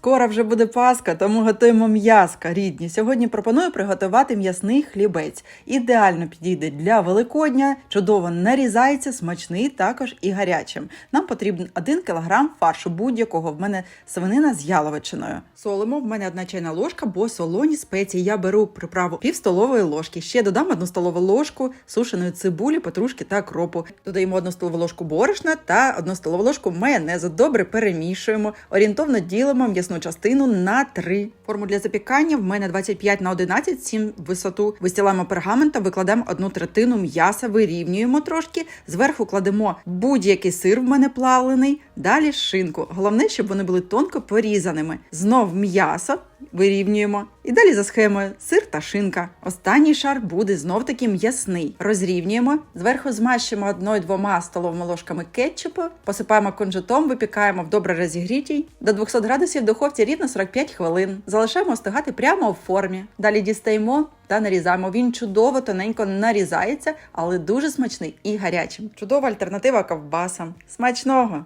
Скоро вже буде Пасха, тому готуємо м'яска рідні. Сьогодні пропоную приготувати м'ясний хлібець. Ідеально підійде для Великодня, чудово нарізається, смачний також і гарячим. Нам потрібен 1 кг фаршу будь-якого. В мене свинина з яловичиною. Солимо. В мене одна чайна ложка, бо солоні спеції. Я беру приправу пів столової ложки. Ще додам одну столову ложку сушеної цибулі, петрушки та кропу. Додаємо одну столову ложку борошна та одну столову ложку майонезу. Добре перемішуємо. Орієнтовно ділимо м'ясну частину на 3. Форму для запікання в мене 25 на 11, 7 висоту. Вистілаємо пергаментом, викладемо одну третину м'яса, вирівнюємо трошки. Зверху кладемо будь-який сир в мене плавлений. Далі шинку. Головне, щоб вони були тонко порізаними. Знов м'ясо вирівнюємо. І далі за схемою сир та шинка. Останній шар буде знов таки м'ясний. Розрівнюємо. Зверху змащуємо одною-двома столовими ложками кетчупу, посипаємо кунжутом, випікаємо в добре розігрітій до 200 градусів в духовці рівно 45 хвилин. Залишаємо остигати прямо у формі. Далі дістаємо та нарізаємо. Він чудово тоненько нарізається, але дуже смачний і гарячим. Чудова альтернатива ковбасам. Смачного!